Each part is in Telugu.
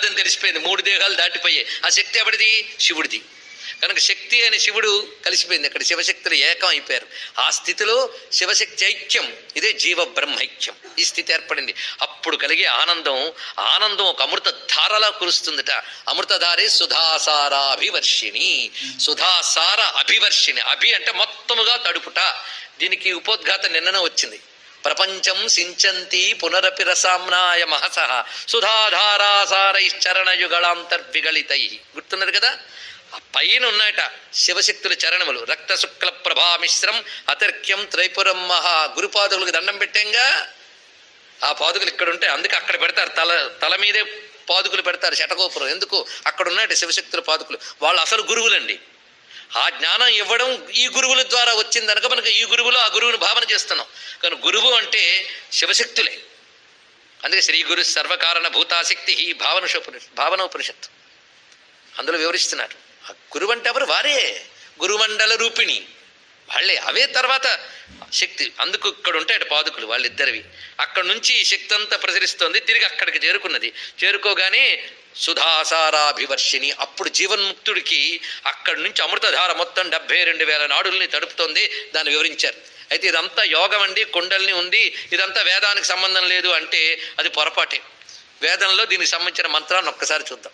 కాదని తెలిసిపోయింది. మూడు దేహాలు దాటిపోయాయి. ఆ శక్తి ఎవరిది? శివుడిది. కనుక శక్తి అనే శివుడు కలిసిపోయింది అక్కడ. శివశక్తులు ఏకం అయిపోయారు. ఆ స్థితిలో శివశక్తి ఐక్యం ఇదే జీవ బ్రహ్మైక్యం ఈ స్థితి ఏర్పడింది. అప్పుడు కలిగే ఆనందం ఆనందం ఒక అమృత ధారలా కురుస్తుందట. అమృతధారే సుధాసారాభివర్షిణి. సుధాసార అభివర్షిణి. అభి అంటే మొత్తముగా తడుపుట. దీనికి ఉపోద్ఘాత నిన్ననే వచ్చింది. ప్రపంచం సించంతి పునరపి రసామ్నాయ మహస. సుధాధారాసారైశ్చరణయుగళాంతర్విగళితై. గుర్తున్నది కదా? ఆ పైన ఉన్నాయట శివశక్తుల చరణములు. రక్త శుక్ల ప్రభామిశ్రం అతర్క్యం త్రైపురం మహా. గురుపాదులకు దండం పెట్టంగా? ఆ పాదుకులు ఇక్కడ ఉంటాయి అందుకే అక్కడ పెడతారు. తల తల మీదే పాదుకులు పెడతారు శటగోపురం. ఎందుకు? అక్కడ ఉన్నాయట శివశక్తుల పాదుకులు. వాళ్ళు అసలు గురువులండి. ఆ జ్ఞానం ఇవ్వడం ఈ గురువుల ద్వారా వచ్చింది కనుక మనకు ఈ గురువులు ఆ గురువుని భావన చేస్తున్నాం. కానీ గురువు అంటే శివశక్తులే. అందుకే శ్రీ గురు సర్వకారణ భూతాశక్తి ఈ భావనోపనిషత్ భావనోపనిషత్తు. అందులో వివరిస్తున్నారు. ఆ గురువు అంటే ఎవరు? వారే. గురుమండల రూపిణి. వాళ్ళే. అవే తర్వాత శక్తి. అందుకు ఇక్కడ ఉంటాయి పాదుకులు వాళ్ళిద్దరివి. అక్కడ నుంచి శక్తి అంతా ప్రసరిస్తోంది. తిరిగి అక్కడికి చేరుకున్నది. చేరుకోగానే సుధాసారాభివర్షిని. అప్పుడు జీవన్ముక్తుడికి అక్కడి నుంచి అమృతధార మొత్తం డెబ్బై రెండు వేల నాడుల్ని తడుపుతోంది. దాన్ని వివరించారు. అయితే ఇదంతా యోగం అండి కుండల్ని ఉంది. ఇదంతా వేదానికి సంబంధం లేదు అంటే అది పొరపాటే. వేదంలో దీనికి సంబంధించిన మంత్రాన్ని ఒక్కసారి చూద్దాం.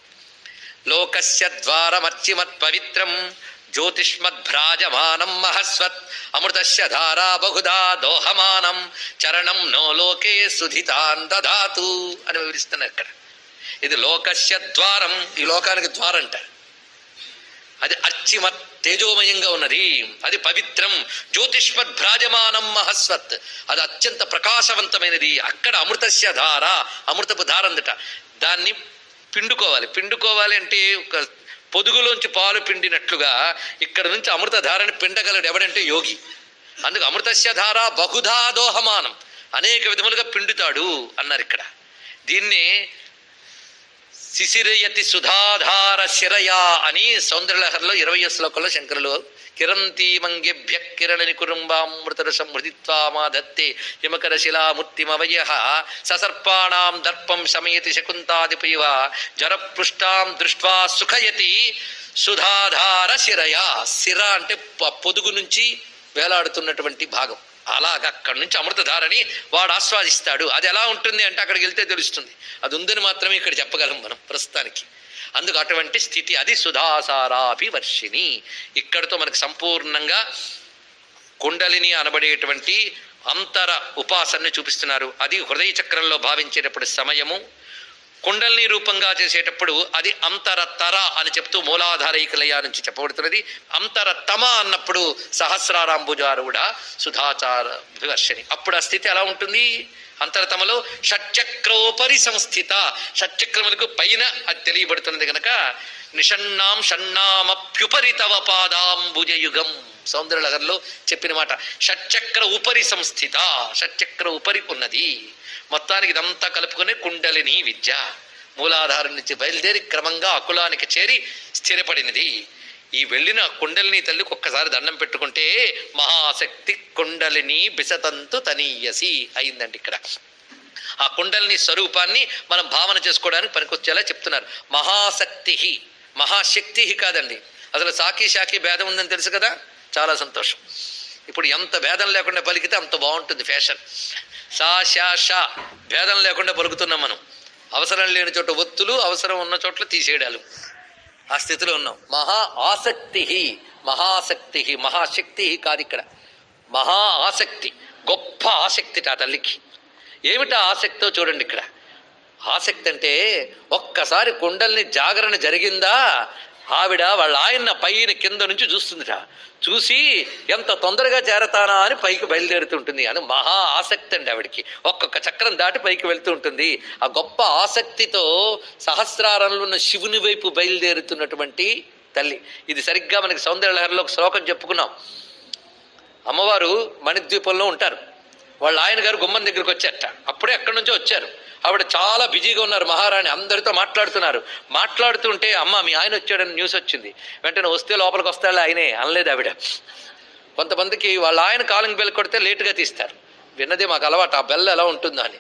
లోకస్య ద్వారమర్చిమత్ పవిత్రం జ్యోతిష్మద్భ్రాజమానం మహస్వత్ అమృతస్య ధారా బహుదా దోహమానం చరణం నో లోకే సుధితాన్ దధాతు అని వివరిస్తున్నారు ఇక్కడ. ఇది లోకస్య ద్వారం. ఈ లోకానికి ద్వారంట అది అర్చిమత్ తేజోమయంగా ఉన్నది. అది పవిత్రం. జ్యోతిష్మద్ భ్రాజమానం మహస్వత్. అది అత్యంత ప్రకాశవంతమైనది. అక్కడ అమృతస్య ధార అమృతపు ధార అందట దాన్ని పిండుకోవాలి. పిండుకోవాలి అంటే ఒక పొదుగులోంచి పాలు పిండినట్లుగా ఇక్కడ నుంచి అమృతధారని పిండగలడు ఎవడంటే యోగి. అందుకు అమృతస్య ధార బహుధా దోహమానం. అనేక విధములుగా పిండుతాడు అన్నారు ఇక్కడ. దీన్ని శిశిరయతి సుధాధార శిరయా అని సౌందర్యలహరిలో ఇరవై శ్లోకంలో శంకరులు కిరంతీమంగేభ్య కిరణని కురుంబామృతర సమృదిత్వామా దత్తే హిమకర శిలామూర్తిమవయ ససర్పాణాం దర్పం శమయతి శకుంతాదిపైవ జరపృష్టాం దృష్ట్వా సుఖయతి సుధాధార శిరయా. శిర అంటే ప- పొదుగు నుంచి వేలాడుతున్నటువంటి భాగం. అలాగ అక్కడి నుంచి అమృతధారని వాడు ఆస్వాదిస్తాడు. అది ఎలా ఉంటుంది అంటే అక్కడికి వెళ్తే తెలుస్తుంది. అది ఉందని మాత్రమే ఇక్కడ చెప్పగలం మనం ప్రస్తుతానికి. అందుకు అటువంటి స్థితి అది సుధాసారాభివర్షిణి ఇక్కడితో మనకు సంపూర్ణంగా కుండలిని అనబడేటువంటి అంతర ఉపాసనని చూపిస్తున్నారు. అది హృదయ చక్రంలో భావించేటప్పుడు సమయము కుండల్ని రూపంగా చేసేటప్పుడు అది అంతర తర అని చెప్తూ మూలాధారైకలయ నుంచి చెప్పబడుతున్నది. అంతర తమ అన్నప్పుడు సహస్రారాంబుజారుడ సుధాచార వివర్షణి. అప్పుడు ఆ స్థితి ఎలా ఉంటుంది? అంతరతమలో షట్చక్రోపరి సంస్థిత. షట్చక్రములకు పైన అది తెలియబడుతున్నది కనుక నిషన్నాం షణ్ణామప్యుపరి తవ పాదాంబుజయుగం. సౌందర్యనగర్లో చెప్పిన మాట. షట్చక్ర ఉపరి సంస్థిత. షట్చక్ర ఉపరి ఉన్నది. మొత్తానికి ఇదంతా కలుపుకుని కుండలిని విద్య మూలాధారం నుంచి బయలుదేరి క్రమంగా అకులానికి చేరి స్థిరపడినది. ఈ వెళ్ళిన కుండలిని తల్లికి ఒక్కసారి దండం పెట్టుకుంటే మహాశక్తి కుండలిని బిసతంతు తనీయసి అయిందండి ఇక్కడ. ఆ కుండలిని స్వరూపాన్ని మనం భావన చేసుకోవడానికి పనికొచ్చేలా చెప్తున్నారు. మహాశక్తి మహాశక్తి కాదండి. అసలు సాకి షాకి భేదం ఉందని తెలుసు కదా? చాలా సంతోషం. ఇప్పుడు ఎంత భేదం లేకుండా పలికితే అంత బాగుంటుంది ఫ్యాషన్. సా షా షా. భేదం లేకుండా పలుకుతున్నాం మనం. అవసరం లేని చోట ఒత్తులు అవసరం ఉన్న చోట్ల తీసేయడాలు. ఆ స్థితిలో ఉన్నాం. మహా ఆసక్తి మహాశక్తి మహాశక్తి కాదు ఇక్కడ. మహా ఆసక్తి గొప్ప ఆసక్తి ఆ తల్లికి. ఏమిటా ఆసక్తో చూడండి ఇక్కడ. ఆసక్తి అంటే ఒక్కసారి కుండల్ని జాగరణ జరిగిందా ఆవిడ వాళ్ళ ఆయన పైన కింద నుంచి చూస్తుందిట చూసి ఎంత తొందరగా చేరతానా అని పైకి బయలుదేరుతుంటుంది అని మహా ఆసక్తి అండి ఆవిడికి. ఒక్కొక్క చక్రం దాటి పైకి వెళ్తూ ఉంటుంది. ఆ గొప్ప ఆసక్తితో సహస్రారంలో ఉన్న శివుని వైపు బయలుదేరుతున్నటువంటి తల్లి. ఇది సరిగ్గా మనకి సౌందర్యలహరిలో ఒక శ్లోకం చెప్పుకున్నాం. అమ్మవారు మణిద్వీపంలో ఉంటారు. వాళ్ళ ఆయన గారు గుమ్మం దగ్గరికి వచ్చారట అప్పుడే ఎక్కడి నుంచో వచ్చారు. ఆవిడ చాలా బిజీగా ఉన్నారు. మహారాణి అందరితో మాట్లాడుతున్నారు. మాట్లాడుతుంటే అమ్మ మీ ఆయన వచ్చాడని న్యూస్ వచ్చింది. వెంటనే వస్తే లోపలికి వస్తాడు ఆయనే అనలేదు ఆవిడ. కొంతమందికి వాళ్ళ ఆయన కాలింగ్ బెల్ కొడితే లేటుగా తీస్తారు. విన్నదే మాకు అలవాటు. ఆ బెల్ ఎలా ఉంటుందో అని.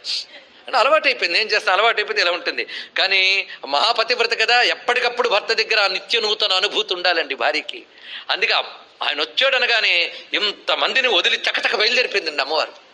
అని అలవాటు అయిపోయింది ఏం చేస్తాను అలవాటు అయిపోతే ఇలా ఉంటుంది? కానీ మహాపతివ్రత కదా. ఎప్పటికప్పుడు భర్త దగ్గర ఆ నిత్య నూతన అనుభూతి ఉండాలండి భార్యకి. అందుకే ఆయన వచ్చాడనగానే ఇంతమందిని వదిలి చకచక బయలుదేరిపోయిందండి అమ్మవారు.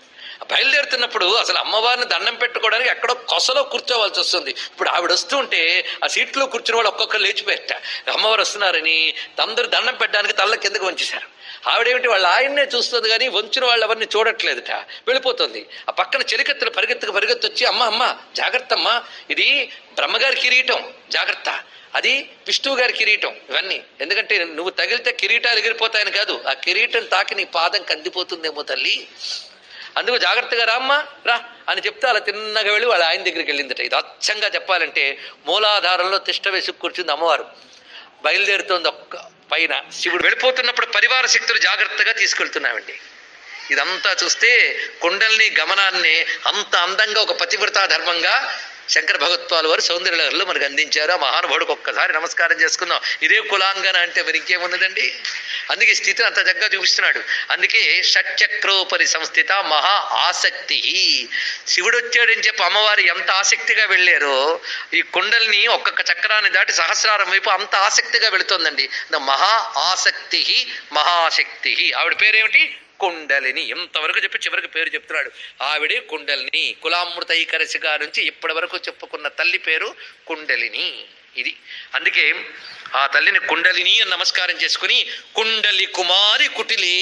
బయలుదేరుతున్నప్పుడు అసలు అమ్మవారిని దండం పెట్టుకోవడానికి ఎక్కడో కొసలో కూర్చోవాల్సి వస్తుంది. ఇప్పుడు ఆవిడ వస్తుంటే ఆ సీట్లో కూర్చుని వాళ్ళు ఒక్కొక్కరు లేచిపోయట అమ్మవారు వస్తున్నారని అందరూ దండం పెట్టడానికి తల్ల కిందకు వంచేశారు. ఆవిడేమిటి? వాళ్ళ ఆయన్నే చూస్తుంది కానీ వంచిన వాళ్ళు ఎవరిని చూడట్లేదుట. వెళ్ళిపోతుంది. ఆ పక్కన చెలికత్తెలు పరిగెత్తుకు పరిగెత్తు వచ్చి అమ్మ అమ్మ జాగ్రత్త అమ్మా. ఇది బ్రహ్మగారి కిరీటం. జాగ్రత్త. అది విష్ణువు గారి కిరీటం. ఇవన్నీ. ఎందుకంటే నువ్వు తగిలితే కిరీటాలు ఎగిరిపోతాయని కాదు. ఆ కిరీటం తాకి నీ పాదం కందిపోతుందేమో తల్లి. అందుకు జాగ్రత్తగా రామ్మా రా అని చెప్తే అలా తిన్నగా వెళ్ళి వాళ్ళ ఆయన దగ్గరికి వెళ్ళిందట. ఇది అచ్చంగా చెప్పాలంటే మూలాధారంలో తిష్ట వేసి కూర్చుంది అమ్మవారు. బయలుదేరుతోంది ఒక్క పైన శివుడు. వెళ్ళిపోతున్నప్పుడు పరివార శక్తులు జాగ్రత్తగా తీసుకెళ్తున్నామండి. ఇదంతా చూస్తే కుండల్ని గమనాన్ని అంత అందంగా ఒక పతివ్రతా ధర్మంగా శంకర భగవత్పాల్ వారు సౌందర్యలహరిలో మనకు అందించారు. ఆ మహానుభావుడికి ఒక్కసారి నమస్కారం చేసుకుందాం. ఇదే కులాంగన అంటే మరి ఇంకేమున్నదండి అందుకే స్థితిని అంత చక్కగా చూపిస్తున్నాడు. అందుకే షట్చక్రోపరి సంస్థిత మహా ఆసక్తి. శివుడు వచ్చాడని చెప్పి అమ్మవారు ఎంత ఆసక్తిగా వెళ్ళారో ఈ కుండల్ని ఒక్కొక్క చక్రాన్ని దాటి సహస్రారం వైపు అంత ఆసక్తిగా వెళుతోందండి. మహా ఆసక్తి మహాశక్తి ఆవిడ పేరేమిటి? కుండలిని ఎంతవరకు చెప్పి చివరికి పేరు చెప్తున్నాడు. ఆవిడే కుండలిని కులామృత గారి నుంచి ఇప్పటి వరకు చెప్పుకున్న తల్లి పేరు కుండలిని. ఇది అందుకే ఆ తల్లిని కుండలిని అని నమస్కారం చేసుకుని కుండలి కుమారి కుటిలే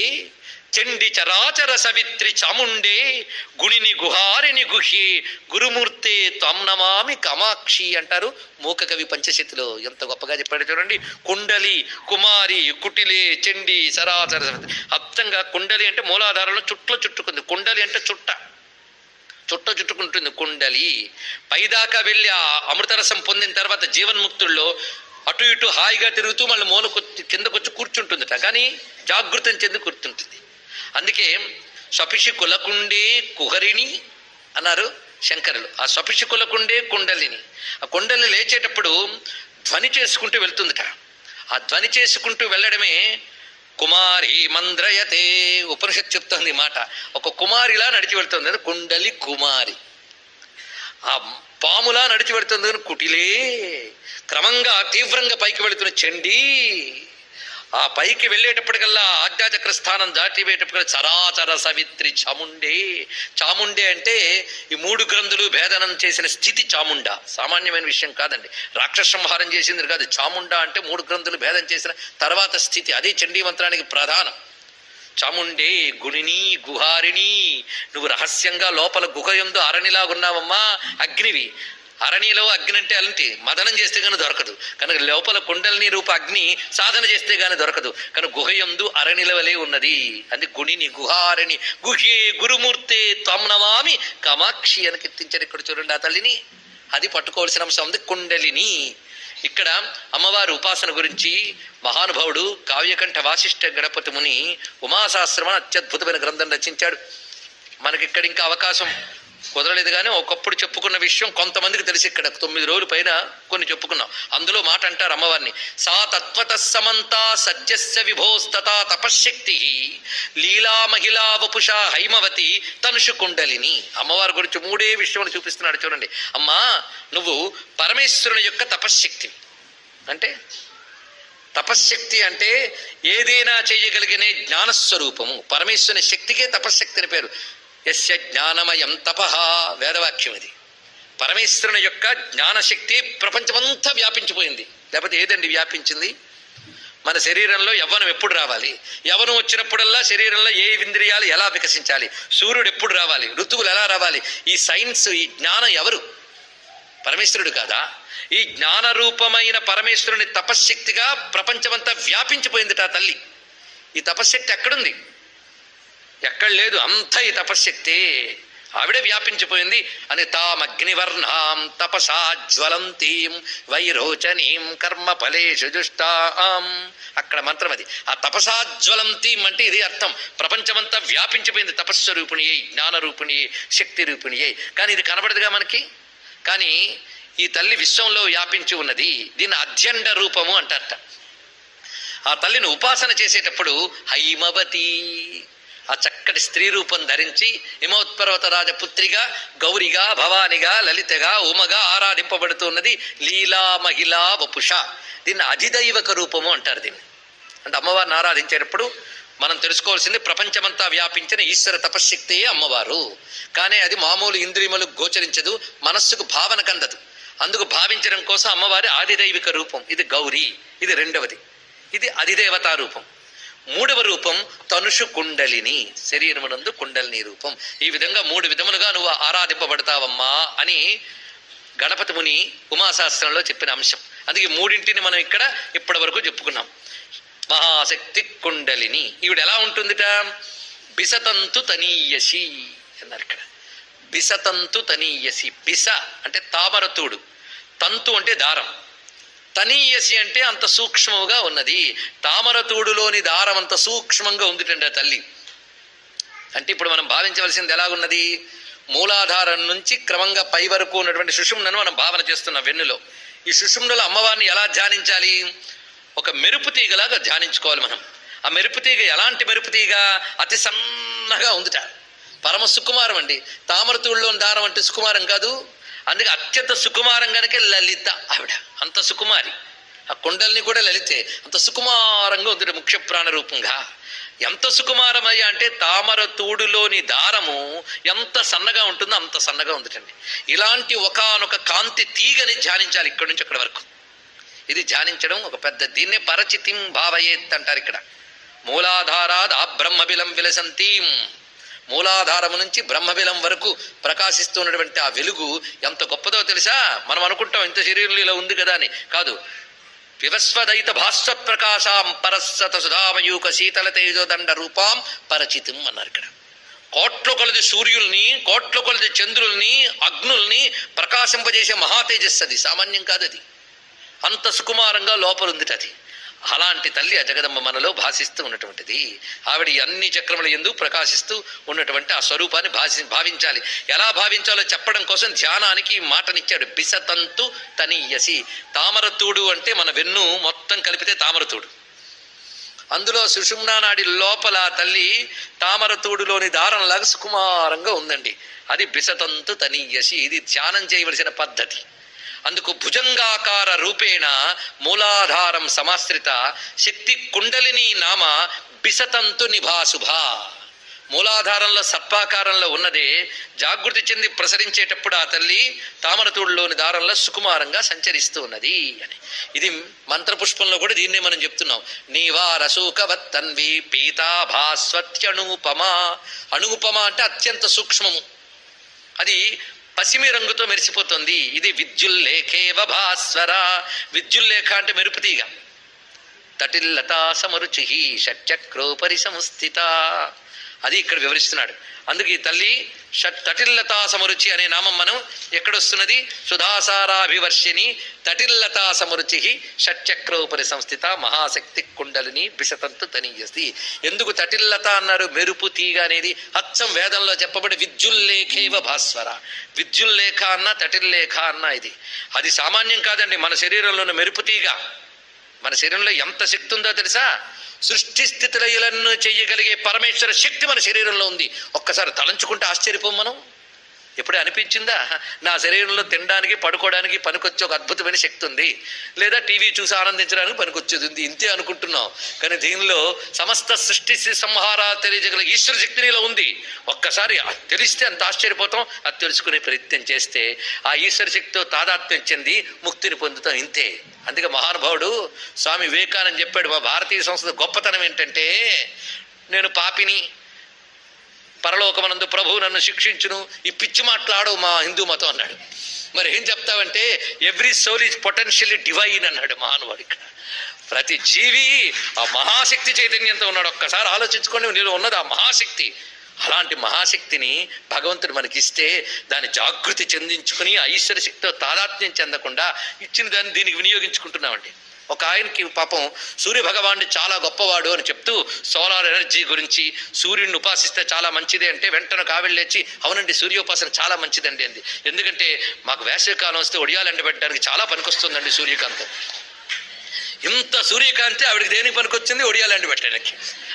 చండి చరాచర సవిత్రి చాముండే గుణిని గుహారిని గుహ్యే గురుమూర్తే త్వమ్నమామి నమామి కమాక్షి అంటారు. మూక కవి పంచశతిలో ఎంత గొప్పగా చెప్పాడు చూడండి. కుండలి కుమారి కుటిలే చండి సరాచర సవిత్రి. అర్థంగా కుండలి అంటే మూలాధారంలో చుట్లో చుట్టుకుంది. కుండలి అంటే చుట్ట. చుట్ట చుట్టుకుంటుంది కుండలి. పైదాకా వెళ్ళి ఆ అమృతరసం పొందిన తర్వాత జీవన్ముక్తుల్లో అటు ఇటు హాయిగా తిరుగుతూ మళ్ళీ మూలకొచ్చి కిందకొచ్చి కూర్చుంటుందట. కానీ జాగృతం చెంది కూర్చుంటుంది. అందుకే స్వపిషి కులకుండే కుహరిణి అన్నారు శంకరులు. ఆ స్వపిషి కులకుండే కుండలిని. ఆ కుండలి లేచేటప్పుడు ధ్వని చేసుకుంటూ వెళ్తుందిట. ఆ ధ్వని చేసుకుంటూ వెళ్ళడమే కుమారి మంద్రయతే ఉపనిషత్ చెప్తుంది మాట. ఒక కుమారిలా నడిచి వెళ్తుంది. కుండలి కుమారి. ఆ పాములా నడిచి వెళ్తుంది. కానీ కుటిలే క్రమంగా తీవ్రంగా పైకి వెళుతున్న చండీ ఆ పైకి వెళ్ళేటప్పటికల్లా ఆజ్ఞాచక్ర స్థానం దాటి చరాచర సవిత్రి చాముండే. చాముండే అంటే ఈ మూడు గ్రంథులు భేదనం చేసిన స్థితి చాముండ. సామాన్యమైన విషయం కాదండి. రాక్షస సంహారం చేసింది కాదు. చాముండ అంటే మూడు గ్రంథులు భేదం చేసిన తర్వాత స్థితి. అదే చండీ మంత్రానికి ప్రధానం. చాముండే గుణిని గుహారిణి నువ్వు రహస్యంగా లోపల గుహయందు అరణిలాగున్నావమ్మా అగ్నివి. అరణిలో అగ్ని అంటే అలాంటి మదనం చేస్తే కానీ దొరకదు. కనుక లోపల కుండలిని రూప అగ్ని సాధన చేస్తే కానీ దొరకదు. కనుక గుహయందు అరణిల వలె ఉన్నది. అది గుణిని గుహారిణి. గుహే గురుమూర్తే త్వం కమాక్షి అని కీర్తించారు ఇక్కడ చూడండి ఆ తల్లిని. అది పట్టుకోవాల్సిన అంశం ఉంది కుండలిని. ఇక్కడ అమ్మవారి ఉపాసన గురించి మహానుభావుడు కావ్యకంఠ వాసిష్ఠ గణపతి ముని ఉమాశాస్త్రం అత్యద్భుతమైన గ్రంథం రచించాడు. మనకి ఇక్కడ ఇంకా అవకాశం. కుదరలేదు కానీ ఒకప్పుడు చెప్పుకున్న విషయం కొంతమందికి తెలిసి ఇక్కడ తొమ్మిది రోజుల పైన కొన్ని చెప్పుకున్నాం. అందులో మాట అంటారు అమ్మవారిని సా తత్వత సమంత సత్యస్య విభోస్తత తపశ్శక్తి లీలా మహిళా వపుష హైమవతి తనుషు కుండలిని. అమ్మవారి గురించి మూడే విషయములు చూపిస్తున్నాడు చూడండి. అమ్మా నువ్వు పరమేశ్వరుని యొక్క తపశ్శక్తి. అంటే తపశ్శక్తి అంటే ఏదైనా చేయగలిగిన జ్ఞానస్వరూపము. పరమేశ్వరుని శక్తికే తపశ్శక్తి అని పేరు. యస్య జ్ఞానమయం తపహ వేదవాక్యం ఇది. పరమేశ్వరుని యొక్క జ్ఞానశక్తి ప్రపంచమంతా వ్యాపించిపోయింది. లేకపోతే ఏదండి వ్యాపించింది? మన శరీరంలో యవ్వనం ఎప్పుడు రావాలి? యవ్వనం వచ్చినప్పుడల్లా శరీరంలో ఏ ఇంద్రియాలు ఎలా వికసించాలి? సూర్యుడు ఎప్పుడు రావాలి? ఋతువులు ఎలా రావాలి? ఈ సైన్స్ ఈ జ్ఞానం ఎవరు? పరమేశ్వరుడు కాదా? ఈ జ్ఞాన రూపమైన పరమేశ్వరుని తపశ్శక్తిగా ప్రపంచమంతా వ్యాపించిపోయిందిట తల్లి. ఈ తపశ్శక్తి ఎక్కడుంది? ఎక్కడ లేదు అంత ఈ తపశ్శక్తి. ఆవిడే వ్యాపించిపోయింది. అని తామగ్నివర్ణాం తపసా జ్వలంతీం వైరోచనీం కర్మ ఫలేషు జుష్టాం. అక్కడ మంత్రం అది. ఆ తపసా జ్వలంతీం అంటే ఇది అర్థం. ప్రపంచమంతా వ్యాపించిపోయింది తపస్వరూపిణి అయి జ్ఞానరూపిణి శక్తి రూపిణి అయి. కానీ ఇది కనబడదుగా మనకి? కానీ ఈ తల్లి విశ్వంలో వ్యాపించి ఉన్నది. దీన్ని అధ్యండ రూపము అంటారట. ఆ తల్లిని ఉపాసన చేసేటప్పుడు హైమవతి ఆ చక్కటి స్త్రీ రూపం ధరించి హిమోత్పర్వత రాజపుత్రిగా గౌరిగా భవానిగా లలితగా ఉమగా ఆరాధింపబడుతున్నది లీలా మహిళా వపుష. దీన్ని అధిదైవక రూపము అంటారు దీన్ని. అంటే అమ్మవారిని ఆరాధించేటప్పుడు మనం తెలుసుకోవాల్సింది ప్రపంచమంతా వ్యాపించిన ఈశ్వర తపశ్శక్తియే అమ్మవారు. కానీ అది మామూలు ఇంద్రియములకు గోచరించదు మనస్సుకు భావన కందదు. అందుకు భావించడం కోసం అమ్మవారి ఆదిదైవిక రూపం. ఇది గౌరీ. ఇది రెండవది. ఇది అధిదేవతా రూపం. మూడవ రూపం తనుషు కుండలిని శరీరమునందు కుండలిని రూపం. ఈ విధంగా మూడు విధములుగా నువ్వు ఆరాధింపబడతావమ్మా అని గణపతి ముని ఉమాశాస్త్రంలో చెప్పిన అంశం. అందుకే మూడింటిని మనం ఇక్కడ ఇప్పటి వరకు చెప్పుకున్నాం. మహాశక్తి కుండలిని. ఈవిడ ఎలా ఉంటుందిట? బిసతంతు తనీయసి అన్నారు ఇక్కడ. బిసతంతు తనీయసి. బిస అంటే తామరతూడు తంతు అంటే దారం. తనీయసి అంటే అంత సూక్ష్మముగా ఉన్నది. తామరతూడులోని దారం అంత సూక్ష్మంగా ఉందిటండి ఆ తల్లి. అంటే ఇప్పుడు మనం భావించవలసింది ఎలాగున్నది? మూలాధారం నుంచి క్రమంగా పై వరకు ఉన్నటువంటి సుషుమ్నను మనం భావన చేస్తున్నాం వెన్నులో. ఈ సుషుమ్నలో అమ్మవారిని ఎలా ధ్యానించాలి? ఒక మెరుపు తీగలాగా ధ్యానించుకోవాలి మనం. ఆ మెరుపు తీగ ఎలాంటి మెరుపు తీగ? అతి సన్నగా ఉందిట. పరమ సుకుమారం అండి. తామరతూడులోని దారం అంటే సుకుమారం కాదు అందుకే అత్యంత సుకుమారం కనుక లలిత ఆవిడ. అంత సుకుమారి. ఆ కుండల్ని కూడా లలితే అంత సుకుమారంగా ఉంది ముఖ్య ప్రాణ రూపంగా. ఎంత సుకుమారమయ్యా అంటే తామర తూడులోని దారము ఎంత సన్నగా ఉంటుందో అంత సన్నగా ఉందిటండి. ఇలాంటి ఒకానొక కాంతి తీగని ధ్యానించాలి ఇక్కడి నుంచి అక్కడి వరకు. ఇది ధ్యానించడం ఒక పెద్ద దీన్నే పరచితిం భావయేత్ అంటారు ఇక్కడ. మూలాధారాద్ ఆ బ్రహ్మబిలం విలసంతీం. మూలాధారము నుంచి బ్రహ్మబిలం వరకు ప్రకాశిస్తున్నటువంటి ఆ వెలుగు ఎంత గొప్పదో తెలుసా? మనం అనుకుంటాం ఇంత శరీరంలో ఇలా ఉంది కదా అని. కాదు. వివస్వదైత భాస్వ ప్రకాశాం పరస్సత సుధామయూక శీతల తేజోదండ రూపాం పరచితం అన్నారు ఇక్కడ. కోట్ల కొలది సూర్యుల్ని కోట్ల కొలది చంద్రుల్ని అగ్నుల్ని ప్రకాశింపజేసే మహాతేజస్సు అది. సామాన్యం కాదు అది. అంత సుకుమారంగా లోపలుందిట అది. అలాంటి తల్లి ఆ జగదమ్మ మనలో భాషిస్తూ ఉన్నటువంటిది. ఆవిడ అన్ని చక్రముల ఎందు ప్రకాశిస్తూ ఉన్నటువంటి ఆ స్వరూపాన్ని భాషి భావించాలి. ఎలా భావించాలో చెప్పడం కోసం ధ్యానానికి మాటనిచ్చాడు. బిసతంతు తనీయసి. తామరతూడు అంటే మన వెన్ను మొత్తం కలిపితే తామరతూడు. అందులో సుషుమ్నా నాడి లోపల తల్లి తామరతూడులోని దారంలాగా సుకుమారంగా ఉందండి. అది బిసతంతు తనీయసి. ఇది ధ్యానం చేయవలసిన పద్ధతి. అందుకు భుజంగాకార రూపేణ మూలాధారం సమాశ్రిత శక్తి కుండలిని నామ బిసతంతు నిభాశుభ మూలాధారంలో సర్పాకారంలో ఉన్నదే జాగృతి చెంది ప్రసరించేటప్పుడు ఆ తల్లి తామరతూడులోని దారంలో సుకుమారంగా సంచరిస్తూ ఉన్నది అని. ఇది మంత్రపుష్పంలో కూడా దీన్నే మనం చెప్తున్నాం. నీవా రసూకవత్ తన్వి పీతాభాస్వత్యనుపమా అనూపమ అంటే అత్యంత సూక్ష్మము. అది పసిమి రంగుతో మెరిసిపోతుంది. ఇది విద్యుల్లేఖేవ భాస్వర. విద్యుల్లేఖ అంటే మెరుపుతీగ తటిల్లతా సమరుచి షట్చక్రోపరి సంస్థిత అది ఇక్కడ వివరిస్తున్నాడు. అందుకు ఈ తల్లి షట్ తటిల్లతా సమరుచి అనే నామం మనం ఎక్కడొస్తున్నది? సుధాసారాభివర్షిని తటిల్లతా సమరుచి షట్చక్రోపరి సంస్థిత మహాశక్తి కుండలిని బిషతంతు తనీయస్తి ఎందుకు తటిల్లత అన్నారు? మెరుపు తీగ అనేది అచ్చం వేదంలో చెప్పబడి విద్యుల్లేఖేవ భాస్వర. విద్యుల్లేఖ అన్న తటిల్లేఖ అన్న ఇది. అది సామాన్యం కాదండి మన శరీరంలో ఉన్న మెరుపు తీగ. మన శరీరంలో ఎంత శక్తి ఉందో తెలుసా? సృష్టి స్థితిలయలను చేయగలిగే పరమేశ్వర శక్తి మన శరీరంలో ఉంది. ఒక్కసారి తలంచుకుంటే ఆశ్చర్యపోం మనం? ఎప్పుడే అనిపించిందా? నా శరీరంలో తినడానికి పడుకోవడానికి పనికొచ్చే ఒక అద్భుతమైన శక్తి ఉంది. లేదా టీవీ చూసి ఆనందించడానికి పనికొచ్చేది ఉంది. ఇంతే అనుకుంటున్నాం. కానీ దీనిలో సమస్త సృష్టి సంహార తెలియజగల ఈశ్వర శక్తి నీలో ఉంది. ఒక్కసారి తెలిస్తే అంత ఆశ్చర్యపోతాం. అది తెలుసుకునే ప్రయత్నం చేస్తే ఆ ఈశ్వర శక్తితో తాదాత్మ్యం చెంది ముక్తిని పొందుతాం. ఇంతే. అందుకే మహానుభావుడు స్వామి వివేకానంద చెప్పాడు మా భారతీయ సంస్థ గొప్పతనం ఏంటంటే నేను పాపిని పరలోకమనందు ప్రభువు నన్ను శిక్షించును ఈ పిచ్చి మాట్లాడు మా హిందూ మతం అన్నాడు. మరి ఏం చెప్తావంటే every soul is potentially divine అన్నాడు మహానుభావుడు ఇక్కడ. ప్రతి జీవి ఆ మహాశక్తి చైతన్యంతో ఉన్నాడు. ఒక్కసారి ఆలోచించుకోండి నేను ఉన్నది ఆ మహాశక్తి. అలాంటి మహాశక్తిని భగవంతుడు మనకిస్తే దాని జాగృతి చెందించుకుని ఆ శక్తితో తాదాత్మ్యం చెందకుండా ఇచ్చిన దాన్ని దీనికి వినియోగించుకుంటున్నామండి. ఒక ఆయనకి పాపం సూర్య భగవానుడు చాలా గొప్పవాడు అని చెప్తూ సోలార్ ఎనర్జీ గురించి సూర్యుడిని ఉపాసిస్తే చాలా మంచిది అంటే వెంటనే కావిళ్ళేచి అవునండి సూర్యోపాసన చాలా మంచిదండి అంది. ఎందుకంటే మాకు వేసవికాలం వస్తే ఒడియాలు ఎండబెట్టడానికి చాలా పనికొస్తుందండి సూర్యకాంతం. ఇంత సూర్యకాంతి ఆవిడకి దేనికి పనికొచ్చింది? ఒడియాలు ఎండబెట్టడానికి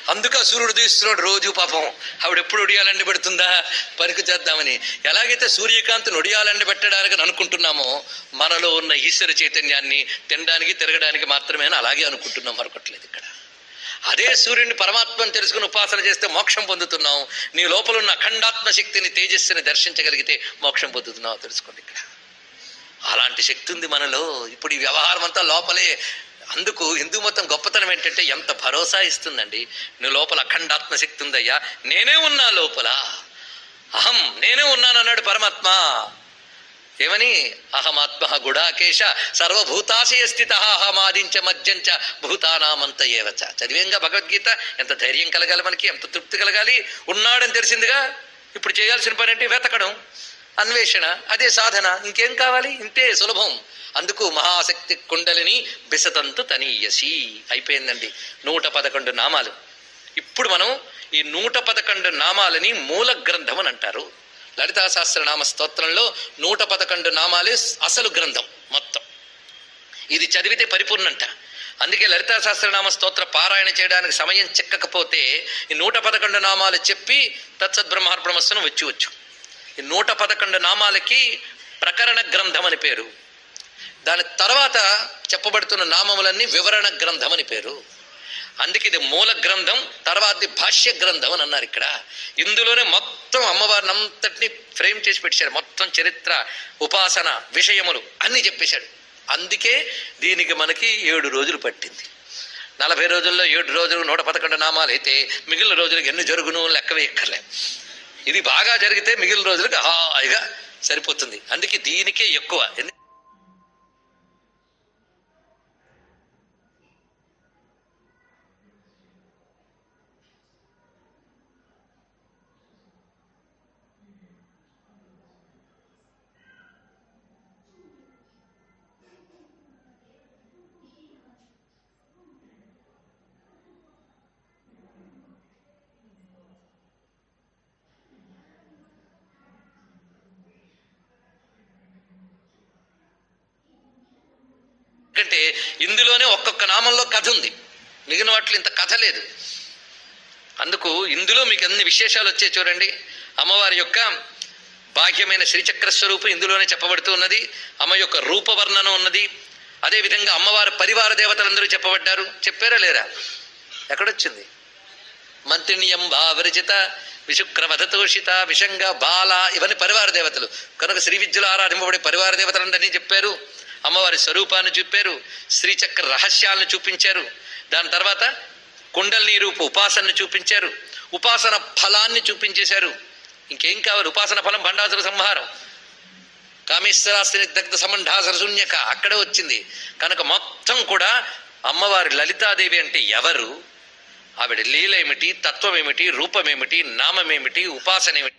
అందుకే సూర్యుడు తీస్తున్నాడు రోజు పాపం. ఆవిడ ఎప్పుడు ఒడియాలండి పెడుతుందా? పనికి చేద్దామని. ఎలాగైతే సూర్యకాంతిని ఒడియాలండి పెట్టడానికి అనుకుంటున్నామో మనలో ఉన్న ఈశ్వర చైతన్యాన్ని తినడానికి తిరగడానికి మాత్రమే అలాగే అనుకుంటున్నాం. మరొకట్లేదు ఇక్కడ. అదే సూర్యుడిని పరమాత్మను తెలుసుకుని ఉపాసన చేస్తే మోక్షం పొందుతున్నాం. నీ లోపల ఉన్న అఖండాత్మ శక్తిని తేజస్సుని దర్శించగలిగితే మోక్షం పొందుతున్నావు తెలుసుకోండి ఇక్కడ. అలాంటి శక్తి ఉంది మనలో. ఇప్పుడు ఈ వ్యవహారం అంతా లోపలే అందుకు హిందూ మతం గొప్పతనం ఏంటంటే ఎంత భరోసా ఇస్తుందండి? నువ్వు లోపల అఖండాత్మ శక్తి ఉందయ్యా. నేనే ఉన్నా లోపల. అహం నేనే ఉన్నాను అన్నాడు పరమాత్మ. ఏమని? అహమాత్మ గుడాకేశ సర్వభూతాశయ స్థిత అహమాదించ మధ్యంచ భూతానామంత ఏవచ. చదివేంగా భగవద్గీత? ఎంత ధైర్యం కలగాలి మనకి ఎంత తృప్తి కలగాలి? ఉన్నాడని తెలిసిందిగా? ఇప్పుడు చేయాల్సిన పని ఏంటి? వెతకడం. అన్వేషణ అదే సాధన ఇంకేం కావాలి? ఇంతే సులభం. అందుకు మహాశక్తి కుండలిని బిసతంతు తనీయసి. అయిపోయిందండి. నూట పదకొండు నామాలు. ఇప్పుడు మనం ఈ నూట పదకొండు నామాలని మూల గ్రంథం అని అంటారు. లలితా సహస్రనామ స్తోత్రంలో నూట పదకొండు నామాలే అసలు గ్రంథం మొత్తం. ఇది చదివితే పరిపూర్ణంట. అందుకే లలితా సహస్రనామ స్తోత్ర పారాయణ చేయడానికి సమయం చిక్కకపోతే ఈ నూట పదకొండు నామాలు చెప్పి తత్సద్బ్రహ్మార్బ్రహ్మస్సును వచ్చి వచ్చు. నూట పదకొండు నామాలకి ప్రకరణ గ్రంథం అని పేరు. దాని తర్వాత చెప్పబడుతున్న నామములన్నీ వివరణ గ్రంథం అని పేరు. అందుకే ఇది మూల గ్రంథం తర్వాతది భాష్య గ్రంథం అని అన్నారు ఇక్కడ. ఇందులోనే మొత్తం అమ్మవారిని అంతటిని ఫ్రేమ్ చేసి పెట్టారు మొత్తం చరిత్ర ఉపాసన విషయములు అన్నీ చెప్పేశాడు. అందుకే దీనికి మనకి ఏడు రోజులు పట్టింది. నలభై రోజుల్లో ఏడు రోజులు నూట పదకొండు నామాలు అయితే మిగిలిన రోజులకు ఎన్ని జరుగును లెక్క వేయక్కర్లేదు ఇది బాగా జరిగితే మిగిలిన రోజులకు హాయిగా సరిపోతుంది. అందుకే దీనికే ఎక్కువ ఎందు- ఎందుకంటే ఇందులోనే ఒక్కొక్క నామంలో కథ ఉంది. మిగిలిన వాటిలో ఇంత కథ లేదు. అందుకు ఇందులో మీకు అన్ని విశేషాలు వచ్చాయి చూడండి. అమ్మవారి యొక్క బాహ్యమైన శ్రీచక్ర స్వరూపం ఇందులోనే చెప్పబడుతూ ఉన్నది. అమ్మ యొక్క రూపవర్ణన ఉన్నది. అదేవిధంగా అమ్మవారి పరివార దేవతలందరూ చెప్పబడ్డారు. చెప్పారా లేరా? ఎక్కడొచ్చింది? మంత్రిణీయం భావరిచిత విశుక్రవధతోషిత విషంగ బాల ఇవన్నీ పరివార దేవతలు. కనుక శ్రీ విద్యలో ఆరాధింపబడే పరివార దేవతలందరినీ చెప్పారు. అమ్మవారి స్వరూపాన్ని చూపారు శ్రీచక్ర రహస్యాలను చూపించారు. దాని తర్వాత కుండలిని రూపు ఉపాసనను చూపించారు. ఉపాసన ఫలాన్ని చూపించేశారు. ఇంకేం కావాలి? ఉపాసన ఫలం భండాసుర సంహారం. కామేశ్వరాస్తిని దగ్ధ సమండాసుర శూన్యక అక్కడే వచ్చింది. కనుక మొత్తం కూడా అమ్మవారి లలితాదేవి అంటే ఎవరు? ఆవిడ లీల ఏమిటి తత్వం ఏమిటి రూపం ఏమిటి నామం ఏమిటి ఉపాసన ఏమిటి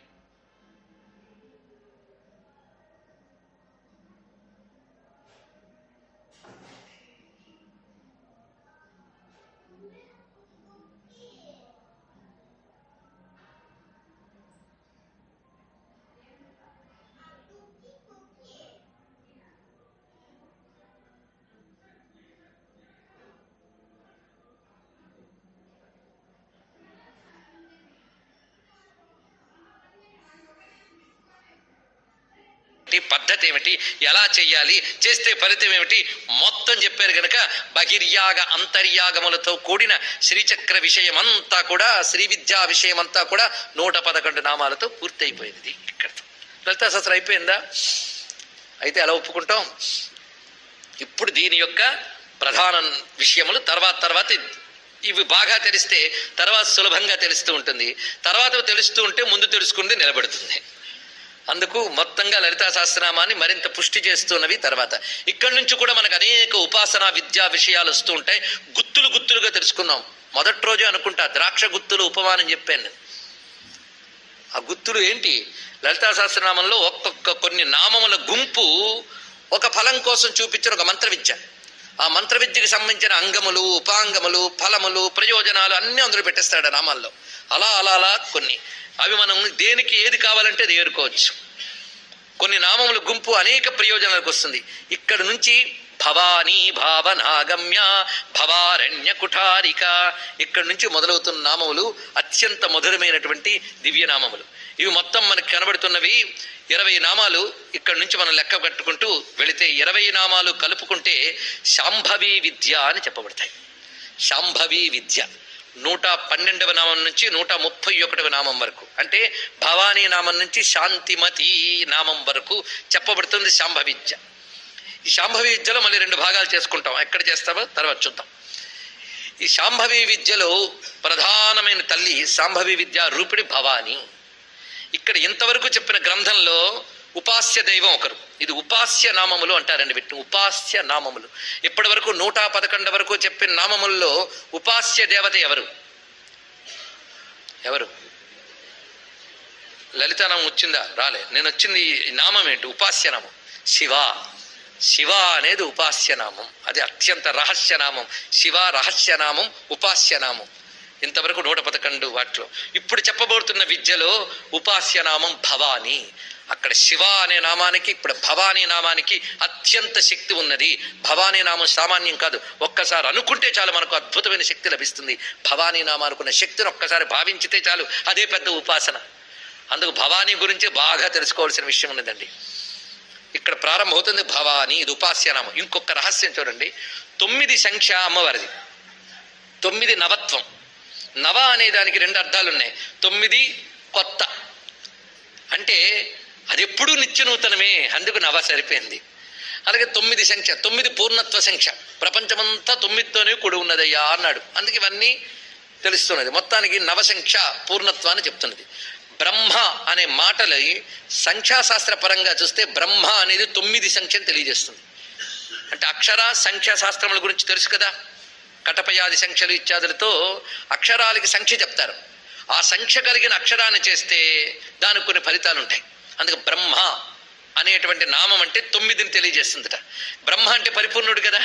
ఎలా చేయాలి చేస్తే ఫలితం ఏమిటి? మొత్తం చెప్పారు కనుక బహిర్యాగ అంతర్యాగములతో కూడిన శ్రీచక్ర విషయమంతా కూడా శ్రీ విద్యా విషయమంతా కూడా నూట పదకొండు నామాలతో పూర్తయిపోయింది ఇక్కడ. లలితా శాస్త్రం అయిపోయిందా? అయితే ఎలా ఒప్పుకుంటాం? ఇప్పుడు దీని యొక్క ప్రధాన విషయములు తర్వాత తర్వాత ఇవి బాగా తెలిస్తే తర్వాత సులభంగా తెలుస్తూ ఉంటుంది. తర్వాత తెలుస్తూ ఉంటే ముందు తెలుసుకుంది నిలబడుతుంది. అందుకు మొత్తంగా లలితా సహస్రనామాన్ని మరింత పుష్టి చేస్తున్నవి తర్వాత. ఇక్కడి నుంచి కూడా మనకు అనేక ఉపాసనా విద్యా విషయాలు వస్తూ ఉంటాయి. గుత్తులు గుత్తులుగా తెలుసుకున్నాం మొదటి రోజే అనుకుంటా ద్రాక్ష గుత్తులు ఉపమానం చెప్పాను. ఆ గుత్తులు ఏంటి? లలితా సహస్రనామంలో ఒక్కొక్క కొన్ని నామముల గుంపు ఒక ఫలం కోసం చూపించిన ఒక మంత్ర విద్య ఆ మంత్ర విద్యకి సంబంధించిన అంగములు ఉపాంగములు ఫలములు ప్రయోజనాలు అన్నీ అందులో పెట్టేస్తాడు ఆ నామాల్లో. అలా అలా అలా కొన్ని. అవి మనం దేనికి ఏది కావాలంటే అది ఏరుకోవచ్చు. కొన్ని నామముల గుంపు అనేక ప్రయోజనాలకు వస్తుంది. ఇక్కడ నుంచి భవానీ భావనాగమ్య భవారణ్య కుఠారిక ఇక్కడి నుంచి మొదలవుతున్న నామములు అత్యంత మధురమైనటువంటి దివ్యనామములు ఇవి మొత్తం మనకు కనబడుతున్నవి ఇరవై నామాలు ఇక్కడి నుంచి మనం లెక్క కట్టుకుంటూ వెళితే ఇరవై నామాలు కలుపుకుంటే శాంభవి విద్య అని చెప్పబడతాయి. శాంభవి విద్య. నూట పన్నెండవ నామం నుంచి నూట ముప్పై ఒకటవ నామం వరకు. అంటే భవానీ నామం నుంచి శాంతిమతి నామం వరకు చెప్పబడుతుంది శాంభవి విద్య ఈ శాంభవి విద్యలో మళ్ళీ రెండు భాగాలు చేసుకుంటాం. ఎక్కడ చేస్తామో తర్వాత చూద్దాం. ఈ శాంభవి విద్యలో ప్రధానమైన తల్లి శాంభవి విద్య రూపిణి భవాని. ఇక్కడ ఇంతవరకు చెప్పిన గ్రంథంలో ఉపాస్య దైవం ఒకరు. ఇది ఉపాస్య నామములు అంటారండి వీటిని. ఉపాస్య నామములు. ఇప్పటి వరకు నూట పదకొండు వరకు చెప్పిన నామముల్లో ఉపాస్య దేవత ఎవరు? ఎవరు? లలితానామం వచ్చిందా? రాలే. నేను వచ్చింది నామం ఏంటి? ఉపాస్య నామం. శివ. శివ అనేది ఉపాస్య నామం. అది అత్యంత రహస్య నామం. శివ రహస్య నామం ఉపాస్య నామం. ఇంతవరకు నూట పదకొండు వాటిలో. ఇప్పుడు చెప్పబోతున్న విద్యలో ఉపాస్యనామం భవాని. అక్కడ శివ అనే నామానికి ఇప్పుడు భవానీ నామానికి అత్యంత శక్తి ఉన్నది. భవానీ నామం సామాన్యం కాదు. ఒక్కసారి అనుకుంటే చాలు మనకు అద్భుతమైన శక్తి లభిస్తుంది. భవానీ నామానుకున్న శక్తిని ఒక్కసారి భావించితే చాలు అదే పెద్ద ఉపాసన. అందుకు భవానీ గురించి బాగా తెలుసుకోవాల్సిన విషయం ఉన్నదండి. ఇక్కడ ప్రారంభమవుతుంది భవాని ఇది ఉపాస్యనామం ఇంకొక రహస్యం చూడండి. తొమ్మిది సంఖ్య అమ్మవారిది తొమ్మిది నవత్వం. నవ అనే దానికి రెండు అర్థాలు ఉన్నాయి. తొమ్మిది కొత్త. అంటే అది ఎప్పుడూ నిత్య నూతనమే అందుకు నవ సరిపోయింది. అలాగే తొమ్మిది సంఖ్య తొమ్మిది పూర్ణత్వ సంఖ్య. ప్రపంచమంతా తొమ్మిదితోనే కూడి ఉన్నదయ్యా అన్నాడు. అందుకే ఇవన్నీ తెలుస్తున్నది. మొత్తానికి నవసంఖ్య పూర్ణత్వాన్ని చెప్తున్నది. బ్రహ్మ అనే మాటలు సంఖ్యాశాస్త్ర పరంగా చూస్తే బ్రహ్మ అనేది తొమ్మిది సంఖ్యను తెలియజేస్తుంది. అంటే అక్షర సంఖ్యా శాస్త్రముల గురించి తెలుసు కదా? కటపయాది సంఖ్యలు ఇత్యాదులతో అక్షరాలకి సంఖ్య చెప్తారు. ఆ సంఖ్య కలిగిన అక్షరాన్ని చేస్తే దానికి కొన్ని ఫలితాలు ఉంటాయి అందుకే బ్రహ్మ అనేటువంటి నామం అంటే తొమ్మిదిని తెలియజేస్తుందట. బ్రహ్మ అంటే పరిపూర్ణుడు కదా.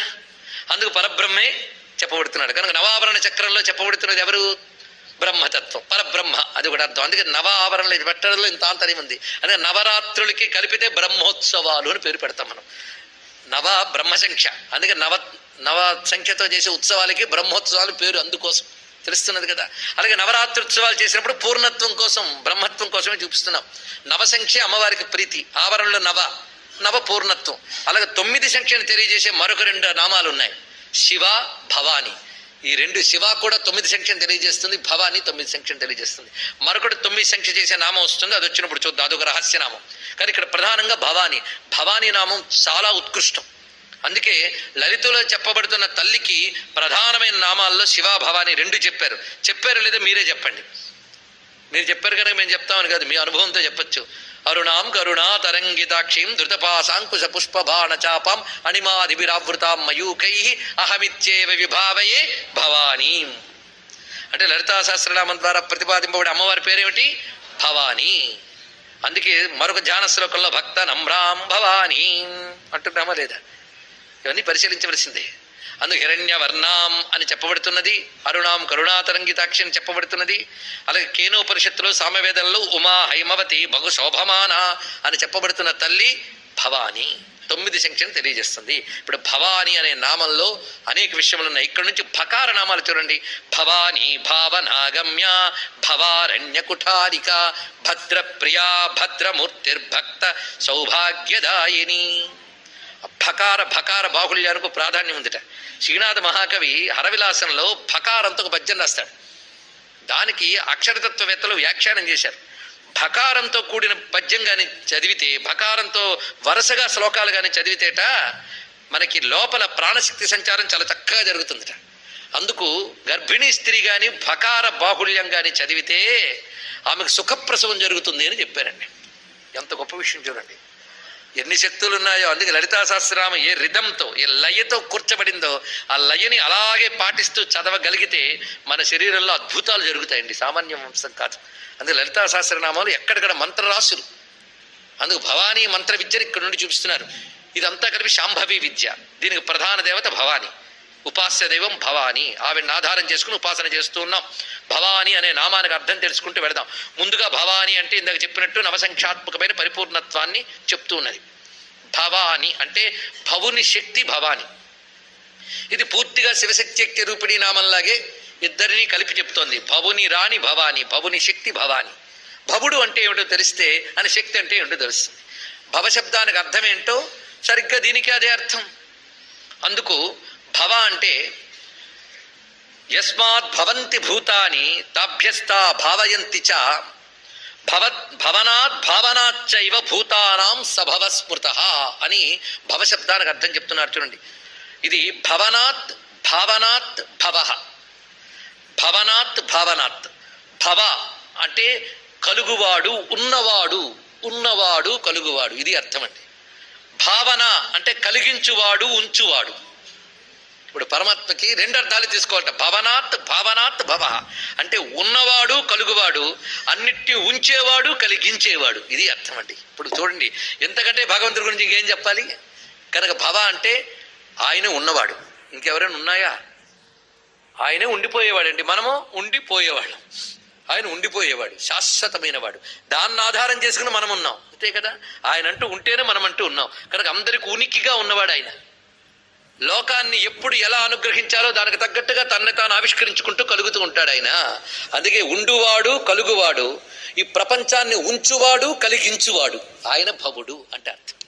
అందుకు పరబ్రహ్మే చెప్పబడుతున్నాడు. కనుక నవాభరణ చక్రంలో చెప్పబడుతున్నది ఎవరు? బ్రహ్మతత్వం. పరబ్రహ్మ. అది కూడా అర్థం. అందుకే నవ ఆవరణలు ఇది పెట్టడంలో ఇంత ఆంతర్యం ఉంది. అదే నవరాత్రులకి కలిపితే బ్రహ్మోత్సవాలు అని పేరు పెడతాం మనం. నవ బ్రహ్మ సంఖ్య అందుకే నవ నవ సంఖ్యతో చేసే ఉత్సవాలకి బ్రహ్మోత్సవాలు పేరు అందుకోసం. తెలుస్తున్నది కదా. అలాగే నవరాత్రోత్సవాలు చేసినప్పుడు పూర్ణత్వం కోసం బ్రహ్మత్వం కోసమే చూపిస్తున్నాం. నవ సంఖ్య అమ్మవారికి ప్రీతి ఆవరణలో నవ నవ పూర్ణత్వం. అలాగే తొమ్మిది సంఖ్యను తెలియజేసే మరొక రెండు నామాలు ఉన్నాయి. శివ భవాని. ఈ రెండు శివ కూడా తొమ్మిది సంఖ్యను తెలియజేస్తుంది భవాని తొమ్మిది సంఖ్యను తెలియజేస్తుంది. మరొకటి తొమ్మిది సంఖ్య చేసే నామం వస్తుంది అది వచ్చినప్పుడు చూద్దాం. అదొక రహస్యనామం కానీ ఇక్కడ ప్రధానంగా భవాని. భవానీ నామం చాలా ఉత్కృష్టం. అందుకే లలితలో చెప్పబడుతున్న తల్లికి ప్రధానమైన నామాల్లో శివ భవాని రెండు చెప్పారు. చెప్పారు లేదా మీరే చెప్పండి. మీరు చెప్పారు కనుక మేము చెప్తామని కాదు మీ అనుభవంతో చెప్పొచ్చు. అరుణాం కరుణా తరంగితాక్షీం ధృతపాశాంకుశ పుష్పబాణ చాపం అణిమాదిభిరావృతాం మయూకై అహమిత్యేవ విభావయే భవానీ. అంటే లలితా సహస్రనామం ద్వారా ప్రతిపాదింపబడే అమ్మవారి పేరేమిటి? భవానీ. అందుకే మరొక ధ్యాన శ్లోకంలో భక్త నమ్రాం భవానీ అంటున్నామా లేదా? ఇవన్నీ పరిశీలించవలసిందే. అందు హిరణ్య వర్ణాం అని చెప్పబడుతున్నది అరుణాం కరుణాతరంగితాక్షి అని చెప్పబడుతున్నది అలాగే కేనోపనిషత్తులో సామవేదంలో ఉమా హైమవతి బహు శోభమాన అని చెప్పబడుతున్న తల్లి భవాని. తొమ్మిది సంఖ్యను తెలియజేస్తుంది. ఇప్పుడు భవాని అనే నామంలో అనేక విషయములు ఉన్నాయి. ఇక్కడ నుంచి భకార నామాలు చూడండి. భవాని భావనాగమ్య భవారణ్య కుఠారిక భద్రప్రియా భద్రమూర్తిర్భక్త సౌభాగ్యదాయిని. భకార భకార బాహుళ్యానికి ప్రాధాన్యం ఉందిట. శ్రీనాథ మహాకవి హరవిలాసంలో భకారంతో ఒక పద్యం రాస్తాడు. దానికి అక్షరతత్వవేత్తలు వ్యాఖ్యానం చేశారు. భకారంతో కూడిన పద్యం కానీ చదివితే భకారంతో వరుసగా శ్లోకాలు కానీ చదివితేట మనకి లోపల ప్రాణశక్తి సంచారం చాలా చక్కగా జరుగుతుందిట. అందుకు గర్భిణీ స్త్రీ కానీ భకార బాహుళ్యం కానీ చదివితే ఆమెకు సుఖప్రసవం జరుగుతుంది అని చెప్పారండి. ఎంత గొప్ప విషయం చూడండి. ఎన్ని శక్తులు ఉన్నాయో అందుకే లలితా సహస్రనామం ఏ రిధంతో ఏ లయతో కూర్చబడిందో ఆ లయని అలాగే పాటిస్తూ చదవగలిగితే మన శరీరంలో అద్భుతాలు జరుగుతాయండి. సామాన్య వంశం కాదు. అందుకే లలితా సహస్రనామాలు ఎక్కడెక్కడ మంత్రరాశులు. అందుకు భవానీ మంత్ర విద్యను ఇక్కడ నుండి చూపిస్తున్నారు. ఇదంతా కలిపి శాంభవి విద్య. దీనికి ప్రధాన దేవత భవాని. ఉపాస్య దైవం భవాని. ఆవిడని ఆధారం చేసుకుని ఉపాసన చేస్తూ ఉన్నాం. భవాని అనే నామానికి అర్థం తెలుసుకుంటూ వెళదాం. ముందుగా భవాని అంటే ఇందాక చెప్పినట్టు నవసంఖ్యాత్మకమైన పరిపూర్ణత్వాన్ని చెప్తూ ఉన్నది. భవాని అంటే భవుని శక్తి భవాని. ఇది పూర్తిగా శివశక్తి రూపిణి నామంలాగే ఇద్దరిని కలిపి చెప్తోంది. భవుని రాణి భవాని భవుని శక్తి భవాని. భవుడు అంటే ఏమిటో తెలిస్తే అని శక్తి అంటే ఏమిటో తెలుస్తుంది. భవశబ్దానికి అర్థం ఏంటో సరిగ్గా దీనికి అదే అర్థం. అందుకు భవ అంటే యస్మాత్ భవంతి భూతాని తాభ్యస్తా భావయంతి చ. భవత్ భవనాత్ భావనాచ్చైవ భూతానాం సభవ స్మృత అని భవశబ్దానికి అర్థం చెప్తున్నారు చూడండి. ఇది భవనాత్ భావనాత్ భవ. భవనాత్ భావనాత్. భవ అంటే కలుగువాడు ఉన్నవాడు ఉన్నవాడు కలుగువాడు. ఇది అర్థం అండి భావన అంటే కలిగించువాడు ఉంచువాడు. ఇప్పుడు పరమాత్మకి రెండు అర్థాలు తీసుకోవాలట. భవనాత్ భావనాత్ భవ. అంటే ఉన్నవాడు కలుగువాడు అన్నిటిని ఉంచేవాడు కలిగించేవాడు. ఇది అర్థం అండి. ఇప్పుడు చూడండి ఎంతకంటే భగవంతుడి గురించి ఇంకేం చెప్పాలి? కనుక భవ అంటే ఆయన ఉన్నవాడు. ఇంకెవరైనా ఉన్నాయా? ఆయనే ఉండిపోయేవాడండి. మనము ఉండిపోయేవాళ్ళం. ఆయన ఉండిపోయేవాడు శాశ్వతమైన వాడు దాన్ని ఆధారం చేసుకుని మనం ఉన్నాం అంతే కదా? ఆయన అంటూ ఉంటేనే మనం అంటూ ఉన్నాం. కనుక అందరికి ఉనికిగా ఉన్నవాడు ఆయన. లోకాన్ని ఎప్పుడు ఎలా అనుగ్రహించాలో దానికి తగ్గట్టుగా తన్ను తాను ఆవిష్కరించుకుంటూ కలుగుతూ ఉంటాడు ఆయన. అందుకే ఉండువాడు కలుగువాడు. ఈ ప్రపంచాన్ని ఉంచువాడు కలిగించువాడు. ఆయన భవుడు అంటే అర్థం.